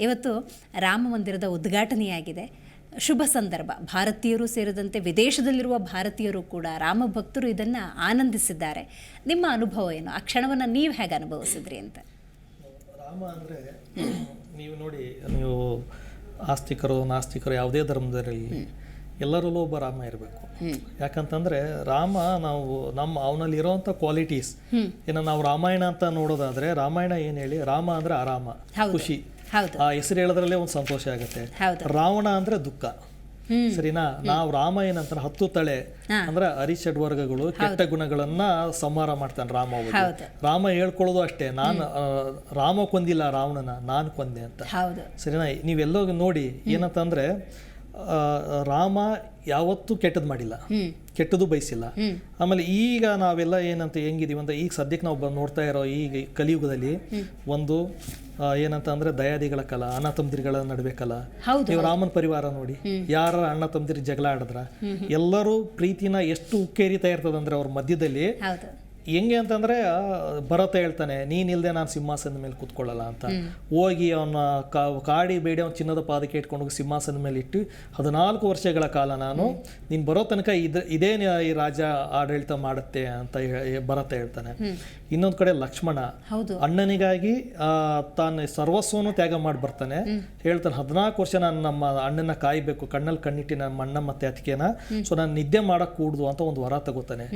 ಇವತ್ತು ರಾಮ ಮಂದಿರದ ಉದ್ಘಾಟನೆಯಾಗಿದೆ. ಶುಭ ಸಂದರ್ಭ. ಭಾರತೀಯರು ಸೇರಿದಂತೆ ವಿದೇಶದಲ್ಲಿರುವ ಭಾರತೀಯರು ಕೂಡ ರಾಮ ಭಕ್ತರು ಇದನ್ನು ಆನಂದಿಸಿದ್ದಾರೆ. ನಿಮ್ಮ ಅನುಭವ ಏನು? ಆ ಕ್ಷಣವನ್ನು ನೀವು ಹೇಗೆ ಅನುಭವಿಸಿದ್ರಿ ಅಂತ? ರಾಮ ಅಂದರೆ ನೀವು ನೋಡಿ ನೀವು ಆಸ್ತಿಕರು ನಾಸ್ತಿಕರು ಯಾವುದೇ ಧರ್ಮದಲ್ಲಿ ಎಲ್ಲರಲ್ಲೂ ಒಬ್ಬ ರಾಮ ಇರಬೇಕು. ಯಾಕಂತಂದ್ರೆ ರಾಮ ನಾವು ನಮ್ಮ ಅವನಲ್ಲಿ ಇರೋಂಥ ಕ್ವಾಲಿಟೀಸ್ ಏನ ನಾವು ರಾಮಾಯಣ ಅಂತ ನೋಡೋದಾದ್ರೆ ರಾಮಾಯಣ ಏನು ಹೇಳಿ? ರಾಮ ಅಂದ್ರೆ ಆರಾಮ. ಖುಷಿ. ಹೌದು. ಆ ಹೆಸರು ಹೇಳೋದ್ರಲ್ಲೇ ಒಂದು ಸಂತೋಷ ಆಗುತ್ತೆ. ರಾವಣ ಅಂದ್ರೆ ದುಃಖ. ಸರಿನಾ? ನಾವು ರಾಮ ಏನಂತಾರೆ ಹತ್ತು ತಳೆ ಅಂದ್ರೆ ಅರಿಷಡ್ವರ್ಗಗಳು ಕೆಟ್ಟ ಗುಣಗಳನ್ನ ಸಂಹಾರ ಮಾಡ್ತಾನೆ ರಾಮ. ರಾಮ ಹೇಳ್ಕೊಳ್ಳೋದು ಅಷ್ಟೇ. ನಾನು ರಾಮ ಕೊಂದಿಲ್ಲ ರಾವಣನ ನಾನು ಕೊಂದೆ ಅಂತ. ಸರಿನಾ? ನೀವೆಲ್ಲೋ ನೋಡಿ ಏನಂತಂದ್ರೆ ಆ, ರಾಮ ಯಾವತ್ತೂ ಕೆಟ್ಟದ್ದು ಮಾಡಿಲ್ಲ. ಕೆಟ್ಟದ್ದು ಬಯಸಿಲ್ಲ. ಆಮೇಲೆ ಈಗ ನಾವೆಲ್ಲ ಏನಂತ ಹೆಂಗಿದೀವಿ ಅಂತ ಈಗ ಸದ್ಯಕ್ಕೆ ನಾವು ನೋಡ್ತಾ ಇರೋ ಈಗ ಈ ಕಲಿಯುಗದಲ್ಲಿ ಒಂದು ಏನಂತ ಅಂದ್ರೆ ದಯಾದಿಗಳ ಕಲ ಅಣ್ಣ ತಮ್ಮದಿರುಗಳ ನಡುವೆ ಕಲ. ನೀವು ರಾಮನ ಪರಿವಾರ ನೋಡಿ ಯಾರ ಅಣ್ಣ ತಂದಿರಿ ಜಗಳ ಆಡಿದ್ರ ಎಲ್ಲರೂ ಪ್ರೀತಿನ ಎಷ್ಟು ಉಕ್ಕೇರಿತಾ ಇರ್ತದಂದ್ರೆ ಅವ್ರ ಮಧ್ಯದಲ್ಲಿ ಹೆಂಗೆ ಅಂತಂದ್ರೆ ಭರತ ಹೇಳ್ತಾನೆ ನೀನಿಲ್ದೆ ನಾನು ಸಿಂಹಾಸನದ ಮೇಲೆ ಕೂತ್ಕೊಳ್ಳಲ್ಲ ಅಂತ. ಹೋಗಿ ಅವನ ಕಾಡಿ ಬೇಡಿ ಅವನ ಚಿನ್ನದ ಪಾದಕ್ಕೆ ಇಟ್ಕೊಂಡು ಹೋಗಿ ಸಿಂಹಾಸನದ ಮೇಲೆ ಇಟ್ಟು ಹದಿನಾಲ್ಕು ವರ್ಷಗಳ ಕಾಲ ನಾನು ನೀನು ಬರೋ ತನಕ ಇದ ಇದೇ ಈ ರಾಜ ಆಡಳಿತ ಮಾಡುತ್ತೆ ಅಂತ ಭರತ ಹೇಳ್ತಾನೆ. ಇನ್ನೊಂದು ಕಡೆ ಲಕ್ಷ್ಮಣ ಅಣ್ಣನಿಗಾಗಿ ಆ, ತಾನು ಸರ್ವಸ್ವನು ತ್ಯಾಗ ಮಾಡಿ ಬರ್ತಾನೆ. ಹೇಳ್ತಾನೆ ಹದಿನಾಲ್ಕು ವರ್ಷ ನಾನು ನಮ್ಮ ಅಣ್ಣನ ಕಾಯಬೇಕು ಕಣ್ಣಲ್ಲಿ ಕಣ್ಣಿಟ್ಟಿ ನಮ್ಮ ಅಣ್ಣ ಮತ್ತೆ ಅತಿಕೆನ. ಸೊ ನಾನು ನಿದ್ದೆ ಮಾಡಕ್ ಕೂಡ್ದು ಅಂತ ಒಂದು ವರ ತಗೋತಾನೆ.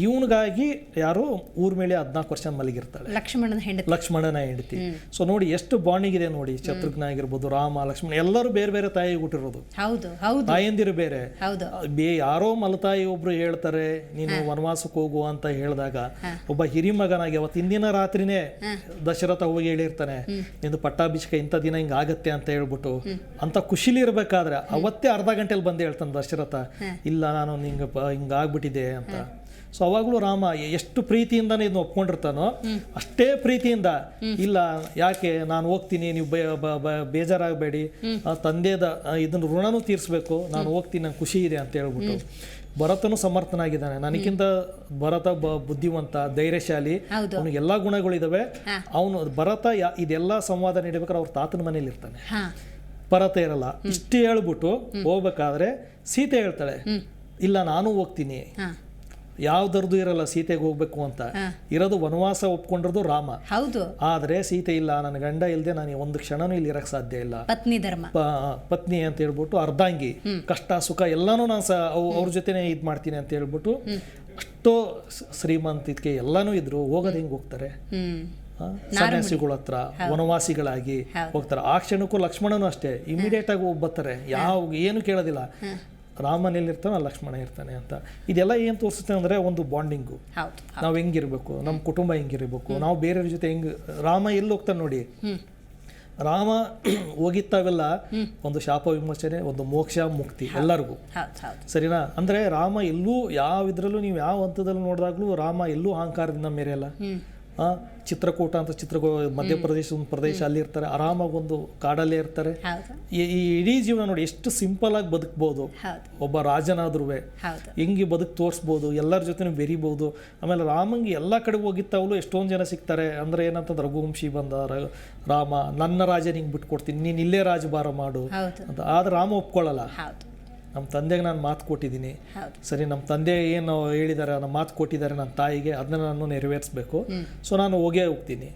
ಇವನಿಗಾಗಿ ಯಾರು ಊರ್ ಮೇಲೆ ಹದಿನಾಲ್ಕು ವರ್ಷ ಮಲಗಿರ್ತಾಳೆ. ಲಕ್ಷ್ಮಣನ ಹೆಂಡತಿ. ಲಕ್ಷ್ಮಣನ ಹೆಂಡತಿ. ಸೊ ನೋಡಿ ಎಷ್ಟು ಬಾಂಡಿಂಗ್ ಇದೆ ನೋಡಿ ಶತ್ರುಘ್ನ ಆಗಿರ್ಬೋದು ರಾಮ ಲಕ್ಷ್ಮಣ ಎಲ್ಲರೂ ಬೇರೆ ಬೇರೆ ತಾಯಿ ಹುಟ್ಟಿರೋದು. ಹೌದು ಹೌದು. ತಾಯಂದಿರು ಬೇರೆ. ಹೌದು. ಬೇ ಯಾರೋ ಮಲತಾಯಿ ಒಬ್ರು ಹೇಳ್ತಾರೆ ನೀನು ವನವಾಸಕ್ಕೆ ಹೋಗು ಅಂತ ಹೇಳಿದಾಗ ಒಬ್ಬ ಹಿರಿಮಗನಾಗಿ ಅವತ್ತು ಹಿಂದಿನ ರಾತ್ರಿನೇ ದಶರಥ ಹೋಗಿ ಹೇಳಿರ್ತಾನೆ ನಿಂದು ಪಟ್ಟಾಭಿಷೇಕ ಇಂಥ ದಿನ ಹಿಂಗ ಆಗತ್ತೆ ಅಂತ ಹೇಳ್ಬಿಟ್ಟು ಅಂತ ಖುಷಿಲಿ ಇರ್ಬೇಕಾದ್ರೆ ಅವತ್ತೇ ಅರ್ಧ ಗಂಟೆಲಿ ಬಂದು ಹೇಳ್ತಾನೆ ದಶರಥ ಇಲ್ಲ ನಾನು ನಿಂಗೆ ಹಿಂಗಾಗ್ಬಿಟ್ಟಿದೆ ಹಿಂಗ ಆಗ್ಬಿಟ್ಟಿದೆ ಅಂತ. ಸೊ ಅವಾಗಲೂ ರಾಮ ಎಷ್ಟು ಪ್ರೀತಿಯಿಂದನೇ ಇದನ್ನ ಒಪ್ಕೊಂಡಿರ್ತಾನೋ ಅಷ್ಟೇ ಪ್ರೀತಿಯಿಂದ ಇಲ್ಲ ಯಾಕೆ ನಾನು ಹೋಗ್ತೀನಿ ನೀವು ಬೇಜಾರಾಗಬೇಡಿ ತಂದೆದ ಇದನ್ನ ಋಣನೂ ತೀರಿಸ್ಬೇಕು ನಾನು ಹೋಗ್ತೀನಿ ನಂಗೆ ಖುಷಿ ಇದೆ ಅಂತ ಹೇಳ್ಬಿಟ್ಟು. ಭರತನು ಸಮರ್ಥನಾಗಿದ್ದಾನೆ. ನನಗಿಂತ ಭರತ ಬ- ಬುದ್ಧಿವಂತ ಧೈರ್ಯಶಾಲಿ ಅವನಿಗೆ ಎಲ್ಲಾ ಗುಣಗಳಿದಾವೆ. ಅವನು ಭರತ ಇದೆಲ್ಲ ಸಂವಾದ ನೀಡಬೇಕಾದ್ರೆ ಅವ್ರ ತಾತನ ಮನೇಲಿ ಇರ್ತಾನೆ. ಭರತ ಇರಲ್ಲ. ಇಷ್ಟು ಹೇಳ್ಬಿಟ್ಟು ಹೋಗ್ಬೇಕಾದ್ರೆ ಸೀತೆ ಹೇಳ್ತಾಳೆ ಇಲ್ಲ ನಾನು ಹೋಗ್ತೀನಿ. ಯಾವ್ದರದ್ದು ಇರಲ್ಲ ಸೀತೆಗೆ ಹೋಗ್ಬೇಕು ಅಂತ. ಇರೋದು ವನವಾಸ ಒಪ್ಕೊಂಡಿರೋದು ರಾಮ. ಹೌದು. ಆದ್ರೆ ಸೀತೆ ಇಲ್ಲ ನನ್ನ ಗಂಡ ಇಲ್ಲದೆ ನಾನು ಒಂದು ಕ್ಷಣನೂ ಇಲ್ಲಿ ಇರಕ್ ಸಾಧ್ಯ ಇಲ್ಲ. ಪತ್ನಿ ಧರ್ಮ. ಪತ್ನಿ ಅಂತ ಹೇಳ್ಬಿಟ್ಟು ಅರ್ಧಾಂಗಿ ಕಷ್ಟ ಸುಖ ಎಲ್ಲಾನು ನಾನು ಅವ್ರ ಜೊತೆನೆ ಇದ್ ಮಾಡ್ತೀನಿ ಅಂತ ಹೇಳ್ಬಿಟ್ಟು ಅಷ್ಟೋ ಶ್ರೀಮಂತ ಶ್ರೀಮಂತಿಕೆ ಎಲ್ಲಾನು ಇದ್ರು ಹೋಗೋದು ಹೆಂಗ್ ಹೋಗ್ತಾರೆ? ಸನ್ಯಾಸಿಗಳ ಹತ್ರ ವನವಾಸಿಗಳಾಗಿ. ಹೋಗ್ತಾರೆ. ಆ ಕ್ಷಣಕ್ಕೂ ಲಕ್ಷ್ಮಣನು ಅಷ್ಟೇ ಇಮಿಡಿಯೇಟ್ ಆಗಿ ಹೋಗಿ ಬರ್ತಾರೆ. ಯಾವ ಏನು ಕೇಳೋದಿಲ್ಲ. ರಾಮನಲ್ಲಿ ಇರ್ತಾನೆ ಲಕ್ಷ್ಮಣ ಇರ್ತಾನೆ ಅಂತ. ಇದೆಲ್ಲ ಏನು ತೋರಿಸುತ್ತೆ ಅಂದ್ರೆ ಒಂದು ಬಾಂಡಿಂಗು ನಾವು ಹೆಂಗಿರ್ಬೇಕು ನಮ್ಮ ಕುಟುಂಬ ಹೆಂಗಿರ್ಬೇಕು ನಾವು ಬೇರೆಯವ್ರ ಜೊತೆ ಹೆಂಗೆ ರಾಮ ಎಲ್ಲಿ ಹೋಗ್ತಾನೆ ನೋಡಿ? ರಾಮ ಹೋಗಿತ್ತಾವೆಲ್ಲ ಒಂದು ಶಾಪ ವಿಮೋಚನೆ ಒಂದು ಮೋಕ್ಷ ಮುಕ್ತಿ ಎಲ್ಲರಿಗೂ. ಸರಿನಾ? ಅಂದ್ರೆ ರಾಮ ಎಲ್ಲೂ ಯಾವ ಇದ್ರಲ್ಲೂ ನೀವು ಯಾವ ಹಂತದಲ್ಲೂ ನೋಡಿದಾಗ್ಲೂ ರಾಮ ಎಲ್ಲೂ ಅಹಂಕಾರದಿಂದ ಮೇರೆಯಲ್ಲ ಚಿತ್ರಕೂಟ ಅಂತ ಚಿತ್ರ ಮಧ್ಯಪ್ರದೇಶ ಒಂದು ಪ್ರದೇಶ ಅಲ್ಲಿ ಇರ್ತಾರೆ ಆರಾಮಾಗಿ ಒಂದು ಕಾಡಲ್ಲೇ ಇರ್ತಾರೆ. ಈ ಇಡೀ ಜೀವನ ನೋಡಿ ಎಷ್ಟು ಸಿಂಪಲ್ ಆಗಿ ಬದುಕ್ಬೋದು. ಒಬ್ಬ ರಾಜನಾದ್ರೂ ಹೆಂಗೆ ಬದುಕು ತೋರಿಸ್ಬೋದು ಎಲ್ಲರ ಜೊತೆ ಬೆರಿಬೋದು. ಆಮೇಲೆ ರಾಮಂಗೆ ಎಲ್ಲ ಕಡೆ ಹೋಗಿತ್ತಾವಲು ಎಷ್ಟೊಂದು ಜನ ಸಿಗ್ತಾರೆ. ಅಂದ್ರೆ ಏನಂತಂದ್ರೆ ರಘುವಂಶಿ ಬಂದ ರಾಮ ನನ್ನ ರಾಜ ನಿಂಗೆ ಬಿಟ್ಕೊಡ್ತೀನಿ ನೀನು ಇಲ್ಲೇ ರಾಜಭಾರ ಮಾಡು ಅಂತ. ಆದ್ರೆ ರಾಮ ಒಪ್ಕೊಳ್ಳಲ್ಲ ನಮ್ಮ ತಂದೆಗೆ ನಾನು ಮಾತು ಕೊಟ್ಟಿದ್ದೀನಿ. ಸರಿ ನಮ್ಮ ತಂದೆ ಏನು ಹೇಳಿದ್ದಾರೆ ನಮ್ಮ ಮಾತು ಕೊಟ್ಟಿದ್ದಾರೆ ನನ್ನ ತಾಯಿಗೆ ಅದನ್ನ ನಾನು ನೆರವೇರಿಸ್ಬೇಕು. ಸೊ ನಾನು ಹೋಗೇ ಹೋಗ್ತೀನಿ.